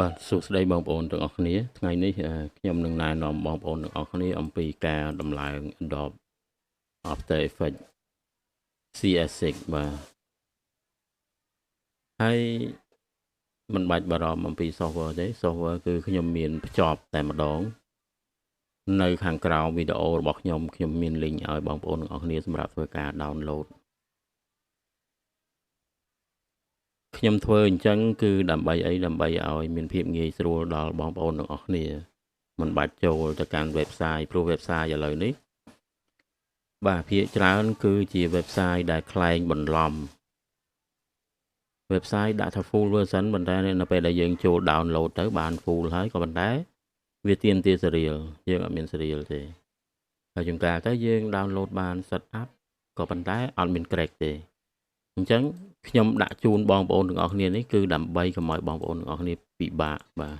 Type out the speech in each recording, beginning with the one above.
បាទសួស្តីបងប្អូនទាំងអស់គ្នាថ្ងៃនេះអឺខ្ញុំនឹងណែនាំបងប្អូនទាំងអស់គ្នាអំពីការដំឡើង Adobe After Effects CS6 បាទហើយមិនបាច់បារម្ភអំពី software ទេ software គឺខ្ញុំមានភ្ជាប់តែម្ដង នៅ ខាងក្រោមវីដេអូរបស់ខ្ញុំខ្ញុំមាន link ឲ្យបងប្អូនទាំងអស់គ្នាសម្រាប់ធ្វើការ download ខ្ញុំធ្វើអញ្ចឹងគឺដើម្បីអីដើម្បីឲ្យមានភាពងាយស្រួលដល់បងប្អូនទាំងអស់គ្នាមិនបាច់ចូលទៅកាន់ website ព្រោះ website ឥឡូវនេះបាទភាគច្រើនគឺជា website ដែលคล้ายបន្លំ website ដាក់ថា full version ប៉ុន្តែនៅពេលដែលយើងចូល download ទៅបាន full ហើយក៏ប៉ុន្តែវាទាមទារ serial យើងអត់មាន serial ទេហើយជួនកាលទៅយើង download បាន set up ក៏ប៉ុន្តែអត់មាន crack ទេអញ្ចឹង ខ្ញុំដាក់ជូនបងប្អូនទាំងអស់គ្នានេះគឺដើម្បីកុំឲ្យបងប្អូនទាំងអស់គ្នាពិបាកបាទ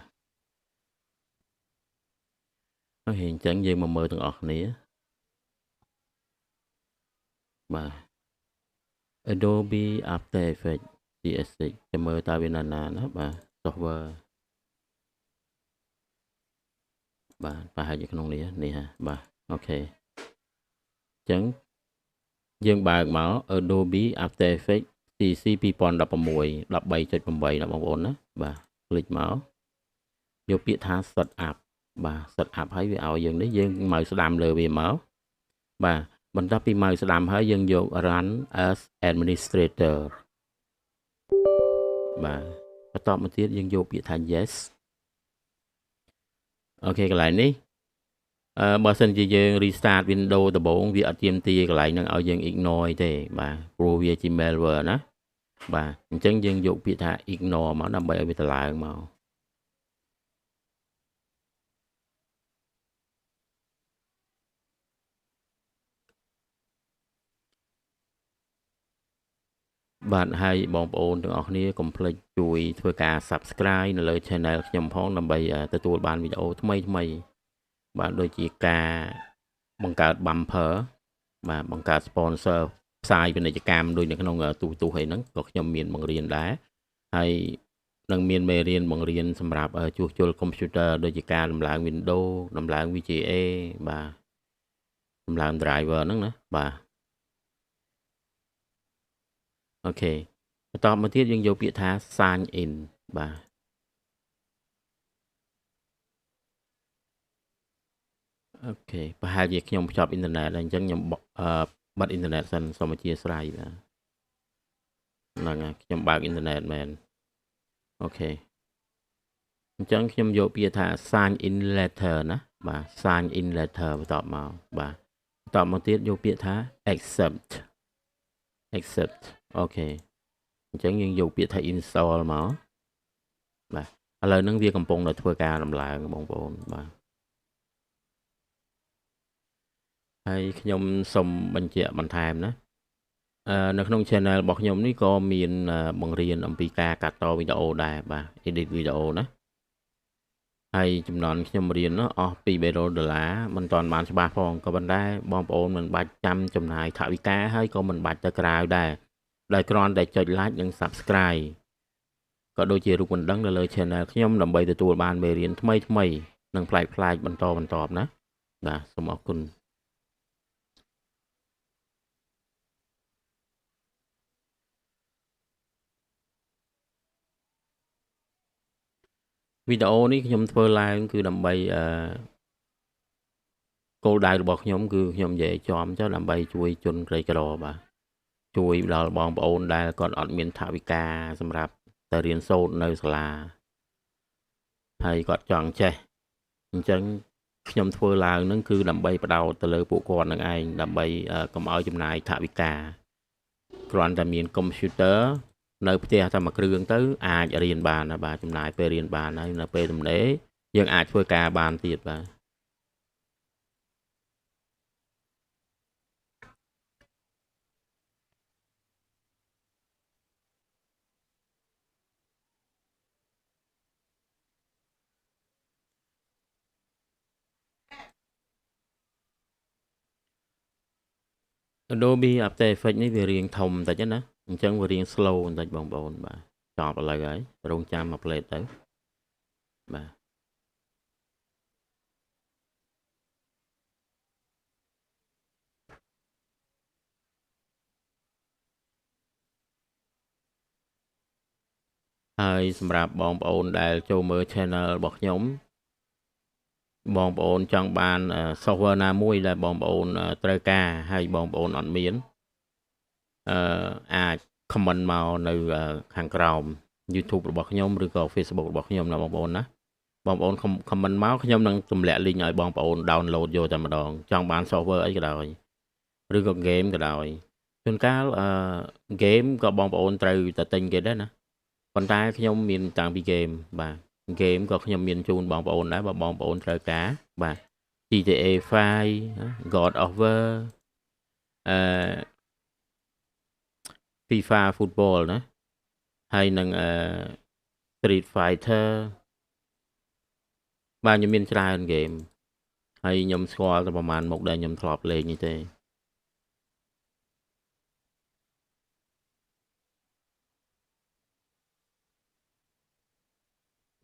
ហើយអញ្ចឹងយើងមកមើលទាំងអស់គ្នាបាទ Adobe After Effects CS6 ចាំមើលតើវាណាណាណាបាទ software បាទប្រហែលជាក្នុងនេះនេះហ่าបាទអូខេអញ្ចឹងយើងបើកមក Adobe After Effects CC 2016 13.8ណាបងប្អូនណាបាទคลิกមកយកពាក្យថា set up បាទ set up ហើយវាឲ្យយើងនេះយើងមកស្ដាំលើវាមកបាទបន្ទាប់ពីមកស្ដាំហើយយើងយក run as administrator បាទបន្តមកទៀតយើងយកពាក្យថា yes អូខេកន្លែងនេះអឺ បើសិនជាយើង restart Windows ដំបូងវាអត់ទាមទារកន្លែងហ្នឹងឲ្យយើង ignore ទេបាទព្រោះវាជា malware ណាបាទអញ្ចឹងយើងយកពាក្យថា ignore មកដើម្បីឲ្យវាតម្លើងមកបាទហើយបងប្អូនទាំងអស់គ្នាកុំភ្លេចជួយធ្វើការ Subscribe នៅលើ Channel ខ្ញុំផងដើម្បីទទួលបានវីដេអូថ្មីថ្មី បាទដូចជាការបង្កើត bumper បាទបង្កើត sponsor ផ្សាយពាណិជ្ជកម្មដូចនៅក្នុងទូទូអីហ្នឹងក៏ខ្ញុំមានបង្រៀនដែរហើយនឹងមានមេរៀនបង្រៀនសម្រាប់ជួសជុលកុំព្យូទ័រដូចជាការដំឡើង Windows ដំឡើង VGA បាទដំឡើង driver ហ្នឹងណាបាទអូខេបន្តមកទៀតយើងយកពាក្យថា sign in បាទ អូខេប្រហែលជាខ្ញុំភ្ជាប់អ៊ីនធឺណិតហើយអញ្ចឹងខ្ញុំអឺបិទអ៊ីនធឺណិតសិនសូមអធិស្ឋានបាទហ្នឹងហើយខ្ញុំបើកអ៊ីនធឺណិតមែនអូខេអញ្ចឹងខ្ញុំយកពាក្យថា sign in letter ណាបាទ sign in letter បន្ទាប់មកបាទបន្ទាប់មកទៀតយកពាក្យថា accept accept អូខេអញ្ចឹងយើងយកពាក្យថា install មកបាទឥឡូវហ្នឹងវាកំពុងតែធ្វើការដំឡើងបងប្អូនបាទ ហើយខ្ញុំសូមបញ្ជាក់បន្ថែមណានៅក្នុង channel របស់ខ្ញុំនេះក៏មានបង្រៀនអំពីការកាត់តវីដេអូដែរបាទ edit វីដេអូណាហើយចំណន់ខ្ញុំរៀននោះអស់ពី300ដុល្លារមិនទាន់បានច្បាស់ផងក៏ប៉ុន្តែបងប្អូនមិនបាច់ចាំចំណាយថវិកាហើយក៏មិនបាច់ទៅក្រៅដែរដោយគ្រាន់តែចុច like និង subscribe ក៏ដូចជារូបបណ្ដឹងនៅលើ channel ខ្ញុំដើម្បីទទួលបានមេរៀនថ្មីថ្មីនិងប្លែកប្លែកបន្តបន្តណាបាទសូមអរគុណ វីដេអូនេះខ្ញុំធ្វើឡើងគឺដើម្បីអឺគោលដៅរបស់ខ្ញុំគឺខ្ញុំនិយាយចំចុះដើម្បីជួយជនក្រីក្របាទជួយដល់បងប្អូនដែលគាត់អត់មានថវិកាសម្រាប់ទៅរៀនសូត្រនៅសាលាហើយគាត់ចង់ចេះអញ្ចឹងខ្ញុំធ្វើឡើងនឹងគឺដើម្បីបដោតទៅលើពួកគាត់នឹងឯងដើម្បីកុំឲ្យចំណាយថវិកាគ្រាន់តែមានកុំព្យូទ័រ នៅផ្ទះតែមួយគ្រឿងទៅអាចរៀនបានបាទចំណាយពេលរៀនបានហើយនៅពេលទំនេរយើងអាចធ្វើការបានទៀតបាទ Adobe After Effects នេះវារៀងធំបន្តិចណា អញ្ចឹងវារៀង slow បន្តិចបងប្អូនបាទចប់ឥឡូវហើយរងចាំមួយផ្លេតទៅបាទហើយសម្រាប់បងប្អូនដែលចូលមើល channel របស់ខ្ញុំបងប្អូនចង់បាន software ណាមួយដែលបងប្អូនត្រូវការហើយបងប្អូនអត់មាន អឺអាច comment មកនៅខាងក្រោម YouTube របស់ខ្ញុំឬក៏ Facebook របស់ខ្ញុំណាបងប្អូនណាបងប្អូន comment មកខ្ញុំនឹងទម្លាក់ link ឲ្យបងប្អូន download យកតែម្ដង ចង់បាន software អីក៏ដោយឬក៏ game ក៏ដោយជួនកាលអឺ game ក៏បងប្អូនត្រូវតែទិញគេដែរណាប៉ុន្តែខ្ញុំមានតាំងពី game បាទហ្គេមក៏ខ្ញុំមានជូនបងប្អូនដែរបើបងប្អូនត្រូវការបាទ GTA 5 God of War អឺ FIFA Football ណាហើយនឹងអឺ Street Fighter បាទខ្ញុំមានច្រើនហ្គេមហើយខ្ញុំស្គាល់តែប្រហែលមុខដែលខ្ញុំធ្លាប់លេងនេះទេ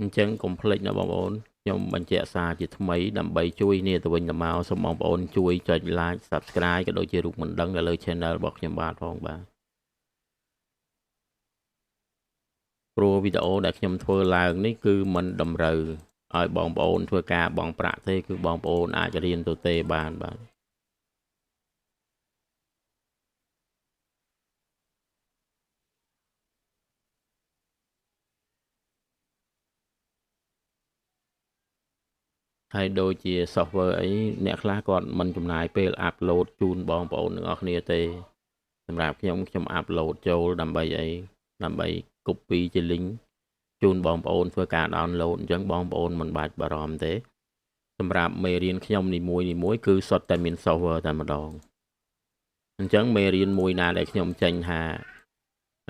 អញ្ចឹងកុំភ្លេចណាបងប្អូនខ្ញុំបញ្ជាក់សារជាថ្មីដើម្បីជួយគ្នាទៅវិញទៅមកសូមបងប្អូនជួយចុច like subscribe ក៏ដូចជារូបមិនដឹងនៅលើ channel របស់ខ្ញុំបាទផងបាទ ព្រោះវីដេអូដែលខ្ញុំធ្វើឡើងនេះគឺมันតម្រូវឲ្យបងប្អូនធ្វើការបងប្រាក់ទេ គឺបងប្អូនអាចរៀនទៅទេបានបាទហើយដូចជា software អីអ្នកខ្លះគាត់មិនចំណាយពេល upload ជូនបងប្អូនទាំងអស់គ្នាទេសម្រាប់ខ្ញុំខ្ញុំ upload ចូលដើម្បីអីដើម្បី copy ជា link ជូនបងប្អូនធ្វើការ download អញ្ចឹងបងប្អូនមិនបាច់បារម្ភទេ សម្រាប់មេរៀនខ្ញុំនីមួយនីមួយគឺសុទ្ធតែមាន software តែម្ដងអញ្ចឹងមេរៀនមួយណាដែលខ្ញុំចេញថា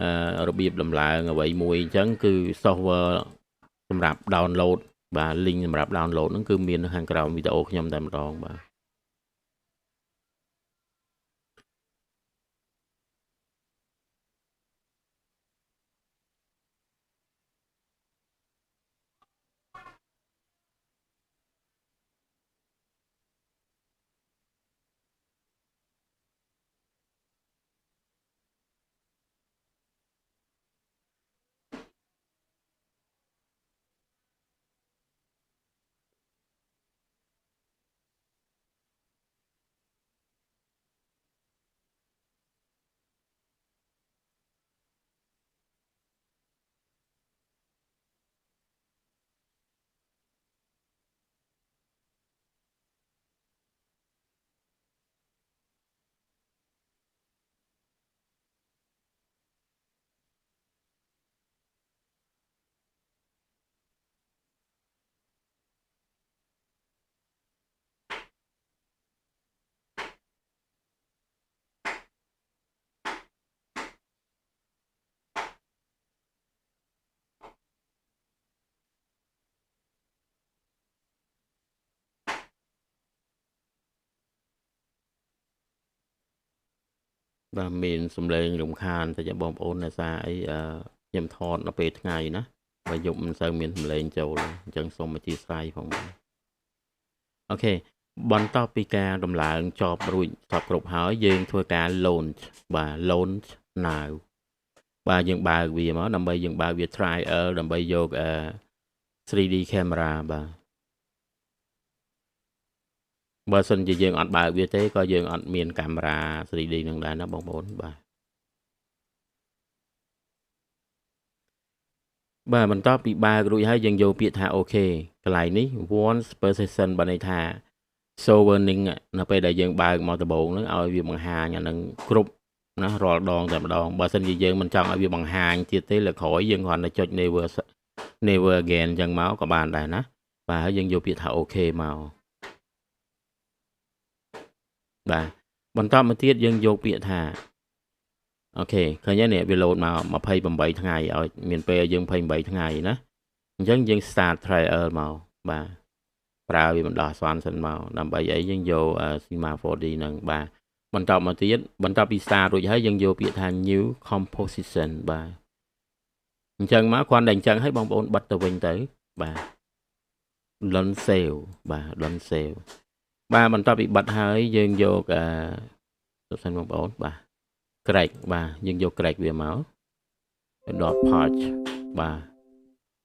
អឺរបៀបដំឡើងអ្វីមួយអញ្ចឹងគឺ software សម្រាប់ download បាទ link សម្រាប់ download ហ្នឹងគឺមាននៅខាងក្រោមវីដេអូខ្ញុំតែម្ដងបាទ បាទមានសំឡេងរំខានតែបងប្អូននៅសារអីខ្ញុំថតនៅពេលថ្ងៃណាបើយប់មិនសូវមានសំឡេងចូលអញ្ចឹងសូមអធិស្ឋានផងបាទអូខេបន្ទាប់ពីការដំឡើងចប់រួចសពគ្រប់ហើយយើងធ្វើការ launch បាទ launch now បាទយើងបើកវាមកដើម្បីយើងបើកវា trial ដើម្បីយក 3D camera បាទ បើសិនជាយើងអត់បើកវាទេក៏យើងអត់មានកាមេរ៉ា 3D នឹងដែរណាបងប្អូនបាទបាទបន្ទាប់ពីបើករួចហើយយើងយកពាក្យថាអូខេកន្លែងនេះ once per session បានន័យថា sovereigning នៅពេលដែលយើងបើកមកដំបូងហ្នឹងឲ្យវាបង្ហាញអានឹងគ្រប់ណារាល់ដងតែម្ដងបើសិនជាយើងមិនចង់ឲ្យវាបង្ហាញទៀតទេលើក្រោយយើងគ្រាន់តែចុច never never again អញ្ចឹងមកក៏បានដែរណាបាទហើយយើងយកពាក្យថាអូខេមក បាទបន្តមកទៀតយើងយកពាក្យថាអូខេឃើញហើយនេះវា load មក28ថ្ងៃឲ្យមានពេលយើង28ថ្ងៃណាអញ្ចឹងយើង start trial មកបាទប្រើវាបណ្ដោះអាសន្នសិនមកដើម្បីអីយើងយក Sigma 4D នឹងបាទបន្តមកទៀតបន្តពី start រួចហើយយើងយកពាក្យថា new composition បាទអញ្ចឹងមកគ្រាន់តែអញ្ចឹងឲ្យបងប្អូនបិទទៅវិញទៅបាទ Lon Sale បាទ Lon Sale បាទបន្ទាប់ពីបិទហើយយើងយកអឺសុខសិនបងប្អូនបាទ Crack បាទយើងយក Crack វាមក dot patch បាទ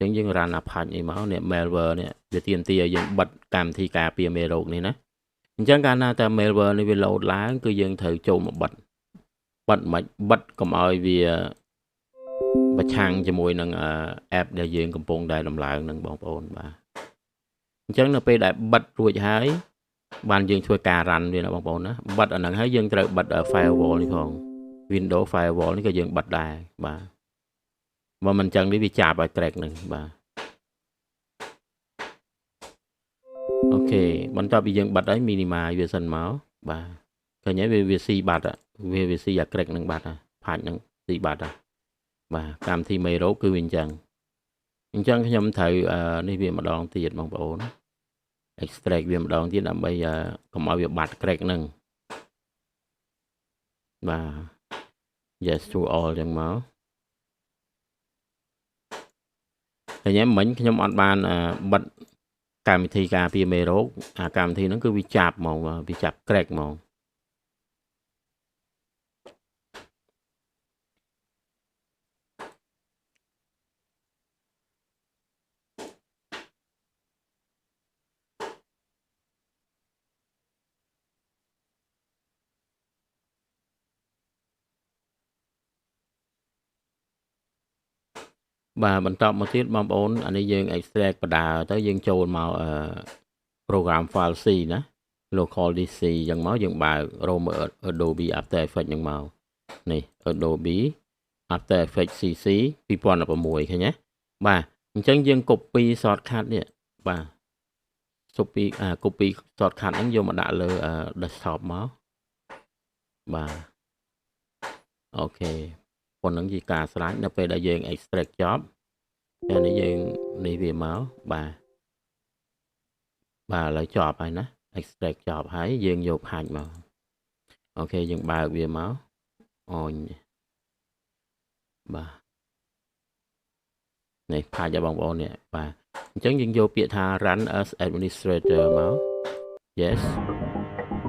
អញ្ចឹងយើង run Apache នេះមកនេះ malware នេះវាទាមទារឲ្យយើងបិទកម្មវិធីការពារមេរោគនេះណាអញ្ចឹងកាលណាតែ malware នេះវា load ឡើងគឺយើងត្រូវចូលមកបិទបិទមិនបិទកុំឲ្យវាប្រឆាំងជាមួយនឹង app ដែលយើងកំពុងតែដំឡើងនឹងបងប្អូនបាទអញ្ចឹងនៅពេលដែលបិទរួចហើយ បានយើងធ្វើការ run វាណាបងប្អូនណាបិទអាហ្នឹងហើយយើងត្រូវបិទ firewall នេះផង Windows firewall នេះក៏យើងបិទដែរបាទបើមិនអញ្ចឹងនេះវាចាប់ឲ្យ crack នឹងបាទអូខេបន្ទាប់ពីយើងបិទហើយ minimize វាសិនមកបាទឃើញហើយវាវាស៊ីបាត់វាវាស៊ីអា crack នឹងបាត់ផាច់នឹងស៊ីបាត់បាទកម្មវិធីមេរោគគឺវាអញ្ចឹងអញ្ចឹងខ្ញុំត្រូវនេះវាម្ដងទៀតបងប្អូន extract វាម្ដងទៀតដើម្បីកុំឲ្យវាបាត់ crack នឹងបាទ yes to all ចឹងមកតែញ៉ែមិញខ្ញុំអត់បានបិទកម្មវិធីការពារមេរោគអាកម្មវិធីហ្នឹងគឺវាចាប់ហ្មងវាចាប់ crack ហ្មង បាទបន្តមកទៀតបងប្អូនអានេះយើង extract បដាទៅយើងចូលមកអឺ program file C ណា local DC អញ្ចឹងមកយើងបើក ROM Adobe After Effects ហ្នឹងមកនេះ Adobe After Effects CC 2016ឃើញទេបាទអញ្ចឹងយើង copy shortcut នេះបាទ copy អា copy shortcut ហ្នឹងយកមកដាក់លើ desktop មកបាទអូខេ ប៉ុណ្ណឹងជាការស្រាច់នៅពេលដែលយើង extract ចប់ពេលនេះយើងនេះវាមកបាទបាទឥឡូវចប់ហើយណា extract ចប់ហើយយើងយកហាច់មកអូខេយើងបើកវាមកអូនបាទនេះផាច់បងប្អូននេះបាទអញ្ចឹងយើងយកពាក្យថា run as administrator មក yes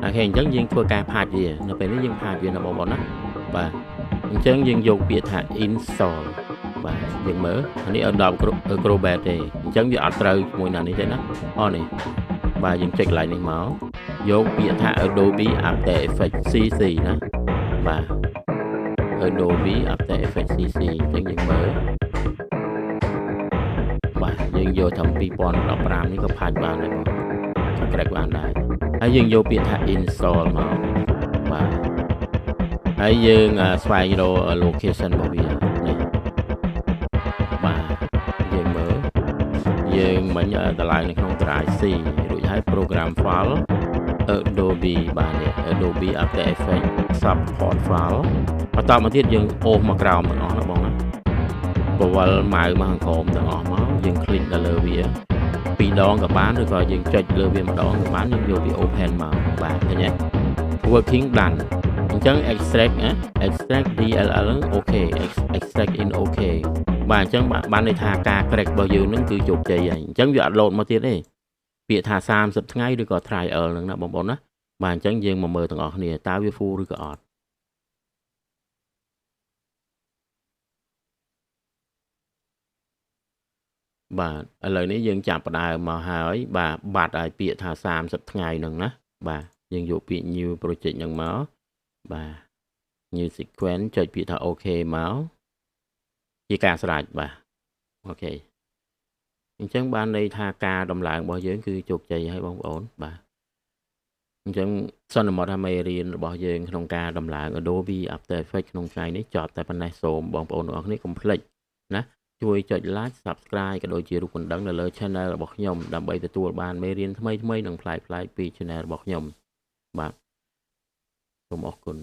អូខេអញ្ចឹងយើងធ្វើការផាច់វានៅពេលនេះយើងផាច់វាណាបងប្អូនណា បាទអញ្ចឹងយើងយកពាក្យថា install បាទយើងមើលអានេះ Adobe Acrobat ទេអញ្ចឹងវាអត់ត្រូវជាមួយនឹងនេះទេណាអូនេះបាទយើងចុចកន្លែងនេះមកយកពាក្យថា Adobe After Effects CC ណាបាទ Adobe After Effects CC អញ្ចឹងយើងមើលបាទយើងយកថា2015នេះក៏ផាច់បានដែរបងក្រែកបានដែរហើយយើងយកពាក្យថា install មកបាទ ហើយយើងស្វែងរក location របស់វាបាទយើងមើលយើងមិញតម្លើងនៅក្នុង drive C រួចហើយ program file Adobe បាទនេះ Adobe After Effects support file បន្តមកទៀតយើងអូសមកក្រោមទាំងអស់ណាបងណាពវល់ម៉ៅមកក្រោមទាំងអស់មកយើង click ទៅលើវាពីរដងក៏បានឬក៏យើងចុចលើវាម្ដងក៏បានយើងយកវា open មកបាទឃើញទេ working done អញ្ចឹង extract ណា extract DLL ហ្នឹងអូខេ extract in អូខេបាទអញ្ចឹងបានន័យថាការ crack របស់យើងហ្នឹងគឺជោគជ័យហើយអញ្ចឹងវាអត់ load មកទៀតទេពាក្យថា30ថ្ងៃឬក៏ trial ហ្នឹងណាបងប្អូនណាបាទអញ្ចឹងយើងមកមើលទាំងអស់គ្នាតើវា full ឬក៏អត់បាទឥឡូវនេះយើងចាប់ផ្ដើមមកហើយ បាទបាត់ឲ្យពាក្យថា30ថ្ងៃហ្នឹងណាបាទយើងយកពាក្យ new project ហ្នឹងមក បាទ new sequence ចុចពាក្យថា OK មកជាការស្រេចបាទអូខេអញ្ចឹងបានន័យថាការដំឡើងរបស់យើង គឺជោគជ័យហើយបងប្អូនបាទអញ្ចឹងសន្មតថាមេរៀនរបស់យើងក្នុងការដំឡើង Adobe After Effects ក្នុងថ្ងៃនេះចប់តែប៉ុណ្ណេះសូមបងប្អូនទាំងអស់គ្នាកុំភ្លេចណាជួយចុច like subscribe ក៏ដូចជារូបកណ្ដឹងនៅលើ channel របស់ខ្ញុំដើម្បីទទួលបានមេរៀនថ្មីៗនិងប្លែកៗពី channel របស់ខ្ញុំបាទ សូមអរគុណ